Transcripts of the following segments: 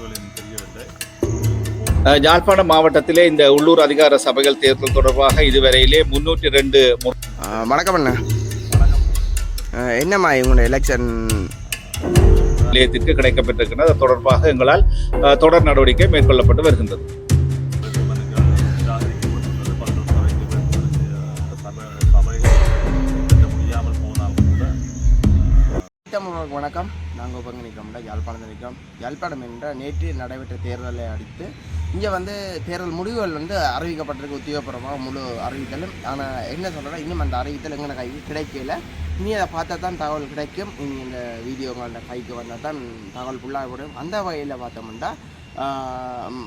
முடிவுகள் தெரியவில்லை. அஹ், யாழ்ப்பாணம் மாவட்டத்திலே இந்த உள்ளூர் அதிகார சபைகள் தேர்தல் தொடர்பாக இதுவரையிலே முன்னூற்றி ரெண்டு வணக்கம் அண்ணா. என்னம்மா இவங்களோட எலெக்ஷன் நிலையத்திற்கு கிடைக்கப்பட்டிருக்கின்றது அது தொடர்பாக எங்களால் தொடர் நடவடிக்கை மேற்கொள்ளப்பட்டு வருகின்றது. வணக்கம். நாங்கள் பங்கு நிற்கிறோம்டா யாழ்ப்பாணம் நிற்கிறோம் யாழ்ப்பாணம் என்ற நேற்று நடைபெற்ற தேர்தலை அடுத்து இங்கே வந்து தேர்தல் முடிவுகள் வந்து அறிவிக்கப்பட்டிருக்கு. உத்தியோகபூர்வமாக முழு அறிவித்தலும். ஆனால் என்ன சொல்கிறேன்னா இன்னும் அந்த அறிவித்தல் எங்களை கைக்கு கிடைக்கல. இனி அதை பார்த்தா தான் தகவல் கிடைக்கும். இனி இந்த வீடியோ உங்களோட கைக்கு வந்தால் தான் தகவல் ஃபுல்லாக விடும். அந்த வகையில் பார்த்தோம்னா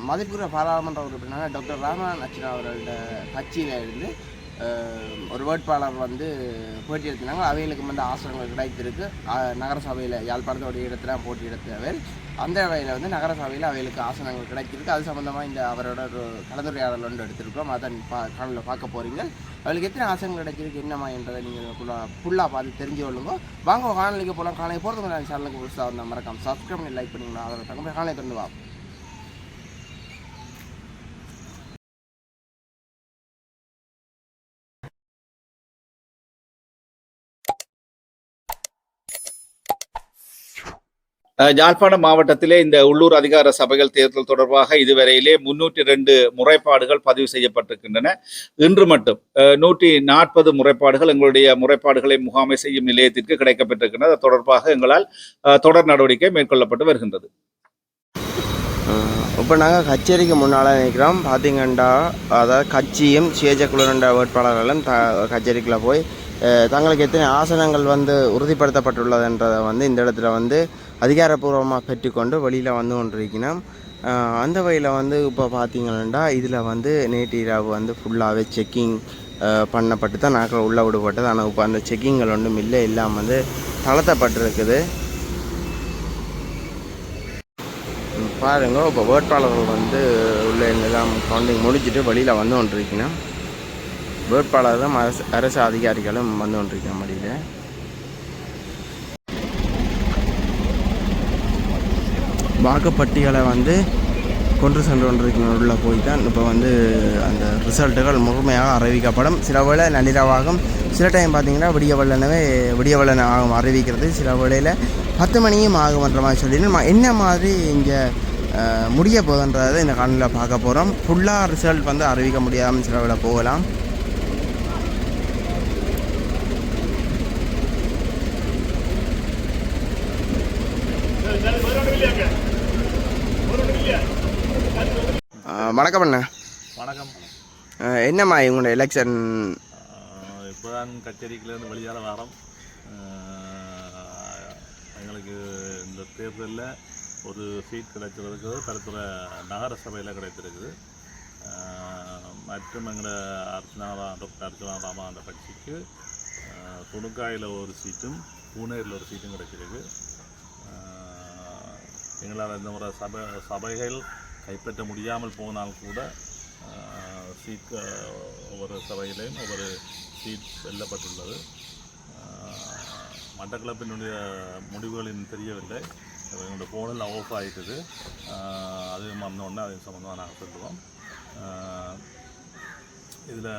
மதிப்புற பாராளுமன்ற உறுப்பினர் டாக்டர் ராமநாதன் அச்சனா அவர்களோட கட்சியில் இருந்து ஒரு வேட்பாளர் வந்து போட்டி எடுத்திருந்தாங்க. அவைகளுக்கு வந்து ஆசனங்கள் கிடைத்திருக்கு. நகரசபையில் நகர சபையில் யாழ்ப்பாணத்தோட இடத்துல போட்டி எடுத்தவர். அந்த வகையில் வந்து நகர சபையில் அவைகளுக்கு ஆசனங்கள் கிடைத்திருக்கு. அது சம்மந்தமாக இந்த அவரோட ஒரு கலந்துரையாடல் ஒன்று எடுத்திருக்கோம் அதை பா காணொலியில் பார்க்க போகிறீங்க அவளுக்கு எத்தனை ஆசனங்கள் கிடைச்சிருக்கு என்னம்மா என்றதை நீங்கள் ஃபுல்லாக ஃபுல்லாக பார்த்து தெரிஞ்சு கொள்ளுங்க. வாங்க காணொலிக்கு போகலாம் காலை போகிறதுக்கு சேனலுக்கு புதுசாக வந்தால் மறக்காம சப்ஸ்கிரைப் பண்ணி லைக் பண்ணிங்களா அதில் தங்க காலை திறந்து வா யாழ்ப்பாணம் மாவட்டத்திலே இந்த உள்ளூர் அதிகார சபைகள் தேர்தல் தொடர்பாக இதுவரையிலே முன்னூற்றி ரெண்டு முறைப்பாடுகள் பதிவு செய்யப்பட்டிருக்கின்றன. இன்று மட்டும் நூற்றி நாற்பது முறைப்பாடுகள் எங்களுடைய முறைப்பாடுகளை முகாமை செய்யும் நிலையத்திற்கு கிடைக்கப்பட்டிருக்கின்றன. அது தொடர்பாக எங்களால் தொடர் நடவடிக்கை மேற்கொள்ளப்பட்டு வருகின்றது. இப்போ நாங்கள் கச்சேரிக்கு முன்னால் நிற்கிறோம் பார்த்தீங்கன்னா அதாவது கட்சியும் சுயேஜக்குழுண்ட வேட்பாளர்களும் த கச்சேரிக்குள்ளே போய் தங்களுக்கு எத்தனை ஆசனங்கள் வந்து உறுதிப்படுத்தப்பட்டுள்ளதுன்றதை வந்து இந்த இடத்துல வந்து அதிகாரப்பூர்வமாக பெற்றுக்கொண்டு வெளியில் வந்து கொண்டிருக்கணும் அந்த வகையில் வந்து இப்போ பார்த்தீங்கன்னா இதில் வந்து நேற்று இரவு வந்து ஃபுல்லாகவே செக்கிங் பண்ணப்பட்டு தான் நாக்கள் உள்ளே விடுபட்டது. ஆனால் இப்போ அந்த செக்கிங்கள் ஒன்றும் இல்லை எல்லாம் வந்து தளர்த்தப்பட்டிருக்குது. பாருங்கள் பாருங்க இப்போ வேட்பாளர்கள் வந்து உள்ளே எல்லாம் கவுண்டிங் முடிச்சுட்டு வெளியில் வந்து கொண்டிருக்கணும் வேட்பாளர்களும் அரசு அரசு அதிகாரிகளும் வந்து கொண்டிருக்கணும் வழியில் வாக்குப்பட்டிகளை வந்து கொன்று சென்று கொண்டிருக்கணும் போய் தான் இப்போ வந்து அந்த ரிசல்ட்டுகள் முழுமையாக அறிவிக்கப்படும். சில வேளை நள்ளிரவாகும். சில டைம் பார்த்தீங்கன்னா விடிய வெள்ளனவே விடிய ஆகும் அறிவிக்கிறது. சில வேளையில் பத்து மணியும் ஆகுமன்ற மாதிரி சொல்லி என்ன மாதிரி இங்கே முடிய போதுன்றதை இந்த காணொலியில் பார்க்க போகிறோம் ஃபுல்லாக ரிசல்ட் வந்து அறிவிக்க முடியாமல் சில வேளை போகலாம். வணக்கம் அண்ணா. வணக்கம். என்னம்மா இவங்களோட எலெக்ஷன் இப்போ தான் கச்சேரிக்கிலேருந்து வெளியால வாரம். எங்களுக்கு இந்த தேர்தலில் ஒரு சீட் கிடைச்சிருக்கு கருத்துறை நகர சபையில் கிடைத்திருக்குது மற்றும் எங்களோட அர்ச்சனா டாக்டர் அர்ச்சனா ராமாண்ட கட்சிக்கு ஆஹ், துணுக்காயில் ஒரு சீட்டும் பூனேரில் ஒரு சீட்டும் கிடைச்சிருக்கு. எங்களால் இந்த முறை சபை சபைகள் கைப்பற்ற முடியாமல் போனால் கூட ஆஹ், சீட் ஒவ்வொரு சபையிலையும் ஒவ்வொரு சீட் வெல்லப்பட்டுள்ளது மட்டக்களப்பினுடைய முடிவுகளின் தெரியவில்லை. எங்களோட ஃபோனில் ஆஃப் ஆகிட்டுது அது வந்தோடனே அது சம்மந்தமாக நாங்கள் சொல்லுவோம். இதில்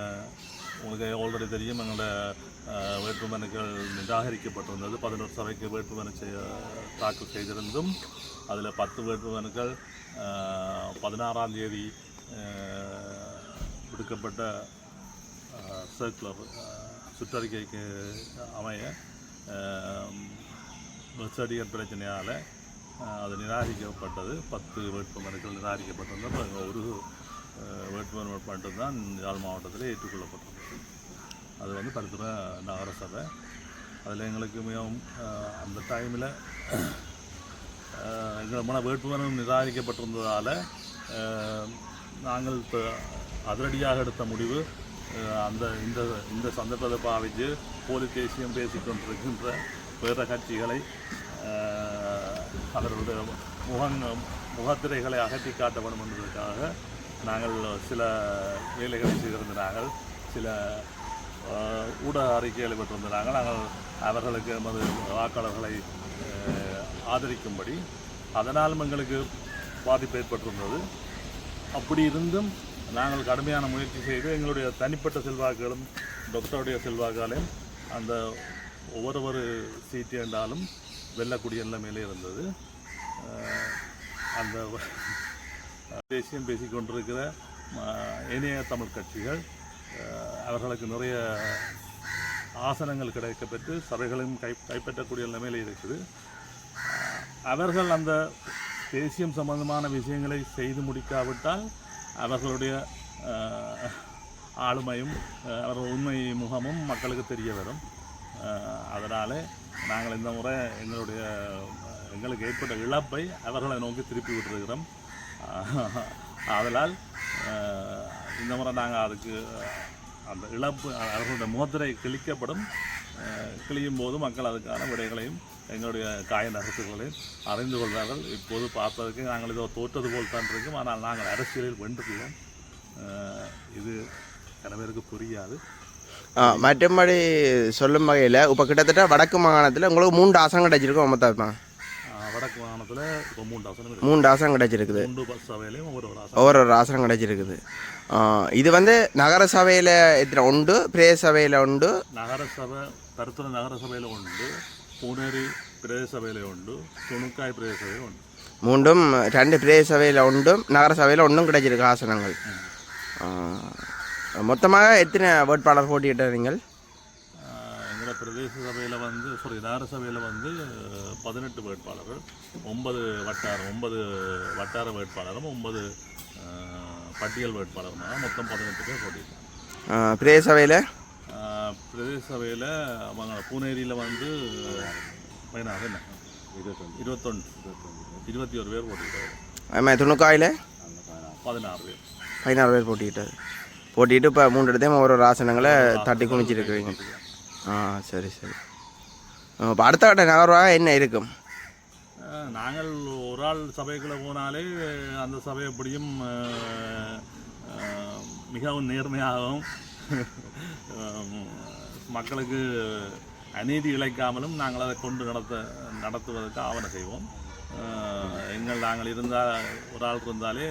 உங்களுக்கு ஆல்ரெடி தெரியும் எங்களோட வேட்புமனுக்கள் நிராகரிக்கப்பட்டிருந்தது. பதினோரு சபைக்கு வேட்புமனு செய்ய தாக்கல் செய்திருந்தும் அதில் பத்து வேட்புமனுக்கள் பதினாறாம் தேதி விடுக்கப்பட்ட சர்க்குலர் சுற்றறிக்கைக்கு அமைய சர்டிஃபிகேட் பிரச்சனையால் அது நிராகரிக்கப்பட்டது. பத்து வேட்புமனுக்கள் நிராகரிக்கப்பட்டிருந்தது ஒரு வேட்புமனு வேட்புமனு மட்டும்தான் யாழ் மாவட்டத்தில் ஏற்றுக்கொள்ளப்பட்டிருக்கு அது வந்து பருத்துறை நகர சபை அதில் எங்களுக்கு மிகவும் அந்த டைமில் எங்களை மன வேட்புமனு நிராகரிக்கப்பட்டிருந்ததால் நாங்கள் இப்போ அதிரடியாக எடுத்த முடிவு அந்த இந்த இந்த சந்தர்ப்பத்தை பாவித்து போலி தேசியம் பேசிக்கொண்டிருக்கின்ற பிற கட்சிகளை அவர்களுடைய முகங் முகத்திரைகளை அகற்றி காட்டப்படும் என்பதற்காக நாங்கள் சில வேலைகளை செய்திருந்தார்கள் சில ஊடக அறிக்கைகளை பெற்றிருந்தாங்க நாங்கள் அவர்களுக்கு எமது வாக்காளர்களை ஆதரிக்கும்படி அதனாலும் எங்களுக்கு பாதிப்பு ஏற்பட்டிருந்தது. அப்படி இருந்தும் நாங்கள் கடுமையான முயற்சி செய்து எங்களுடைய தனிப்பட்ட செல்வாக்குகளும் டாக்டருடைய செல்வாக்காலையும் அந்த ஒவ்வொரு சீட்டு என்றாலும் வெல்லக்கூடிய நிலைமையிலே இருந்தது. அந்த தேசியம் பேசிக்கொண்டிருக்கிற கொண்டிருக்கிற இணைய தமிழ் கட்சிகள் அவர்களுக்கு நிறைய ஆசனங்கள் கிடைக்கப்பெற்று சபைகளையும் கை கைப்பற்றக்கூடிய நிலைமையில் இருக்குது. அவர்கள் அந்த தேசியம் சம்பந்தமான விஷயங்களை செய்து முடிக்காவிட்டால் அவர்களுடைய ஆளுமையும் அவர்கள் உண்மை முகமும் மக்களுக்கு தெரிய வரும். அதனால் நாங்கள் இந்த முறை எங்களுடைய எங்களுக்கு ஏற்பட்ட இழப்பை அவர்களை நோக்கி திருப்பி விட்டுருக்கிறோம். அதனால் ஆதலால் இந்த முறை நாங்கள் அதுக்கு அந்த இழப்பு அவர்களுடைய முகத்திரை கிழிக்கப்படும் கிழியும் போது மக்கள் அதுக்கான விடைகளையும் எங்களுடைய காய நகர்த்துகளையும் அறிந்து கொள்வார்கள். இப்போது பார்ப்பதற்கு நாங்கள் இதோ தோற்றது போல் தான் இருக்கும். ஆனால் நாங்கள் அரசியலில் வென்றுள்ளோம். இது சில பேருக்கு புரியாது. மற்றபடி சொல்லும் வகையில் இப்போ கிட்டத்தட்ட வடக்கு மாகாணத்தில் உங்களுக்கு மூன்று ஆசனம் கிடைச்சிருக்கோம் மொத்தம் அஹ், வடக்கு மாகாணத்தில் இப்போ மூன்று ஆசனம் இருக்கு மூன்று ஆசனம் கிடைச்சிருக்குது. ஒவ்வொரு ஒரு ஆசனம். ஒவ்வொரு ஒரு ஆசனம் கிடைச்சிருக்குது. இது வந்து நகர சபையில் எத்தனை உண்டு? பிரதேச சபையில் உண்டு? நகரசபை பருத்துறை நகரசபையில் உண்டு பூனேரி பிரதேச சபையில் உண்டு துணுக்காய் சபையில் உண்டு. மூன்றும் ரெண்டு பிரதேச சபையில் உண்டும் நகர சபையில் ஒன்றும் கிடைச்சிருக்கு ஆசனங்கள். மொத்தமாக எத்தனை வேட்பாளர் போட்டியிட்ட நீங்கள் பிரதேச சபையில் வந்து சாரி நகர சபையில் வந்து பதினெட்டு வேட்பாளர்கள் ஒன்பது வட்டாரம் ஒன்பது வட்டார வேட்பாளரும் ஒன்பது பட்டியல் வேட்பாளருமாக மொத்தம் பதினெட்டு பேர் போட்டிருக்காங்க. ஆ, பிரதேச சபையில் பிரதேச சபையில் அவங்க பூனேரியில் வந்து பதினாறு என்ன? இருபத்தொன்று. இருபத்தி ஒரு பேர் போட்டிருக்காரு துணுக்காயில் பதினாறு பேர். பதினாறு பேர் போட்டிக்கிட்டார் போட்டிட்டு இப்போ மூன்று இடத்தையும் ஒரு ஒரு ஆசனங்களை தட்டி குமிச்சிருக்கிறீங்க ஆ சரி சரி. இப்போ அடுத்த கட்ட நகர்வாக என்ன இருக்கும்? நாங்கள் ஒரு ஆள் சபைக்குள்ளே போனாலே அந்த சபை எப்படியும் மிகவும் நேர்மையாகவும் மக்களுக்கு அநீதி இழைக்காமலும் நாங்கள் அதை கொண்டு நடத்த நடத்துவதற்கு ஆவண செய்வோம். எங்கள் நாங்கள் இருந்தால் ஒரு ஆள் இருந்தாலே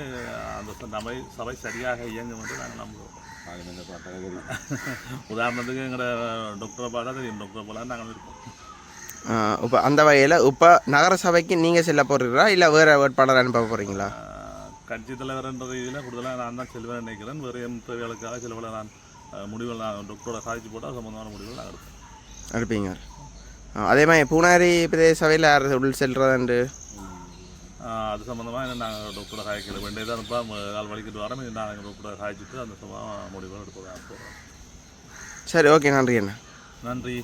அந்த சபை சபை சரியாக இயங்கும் என்று நாங்கள் நம்புவோம் உதாரணத்துக்கு எங்களோட டாக்டரை பார்த்தா தெரியும் டாக்டரை போல நாங்கள் இருப்போம் இப்போ அந்த வகையில் இப்போ நகர சபைக்கு நீங்கள் செல்ல போகிறீங்களா இல்லை வேறு வேட்பாளர் அனுப்ப போகிறீங்களா கட்சி தலைவர் என்ற ரீதியில் கூடுதலாக நான் தான் செல்வேன் நினைக்கிறேன் வேறு எம் தேவைகளுக்காக சிலவளை நான் முடிவுகள் நான் டாக்டரோட சாதிச்சு போட்டால் சம்பந்தமான முடிவுகள் நான் எடுப்பேன் அனுப்பிங்க ஆ, அதே மாதிரி பூனாரி பிரதேச சபையில் யார் உள் செல்றதுண்டு ஆஹ் அது சம்மந்தமாக என்ன நாங்கள் டாக்டரோட காய்க்கல வேண்டியதாக இருப்பா கால் வலிக்கிட்டு வரோம் இது நாங்கள் டாக்டரோட காய்ச்சிட்டு அந்த சம்பந்தமாக முடிவுகள் எடுப்பதாக போகிறோம் சரி ஓகே நன்றி அண்ணா நன்றி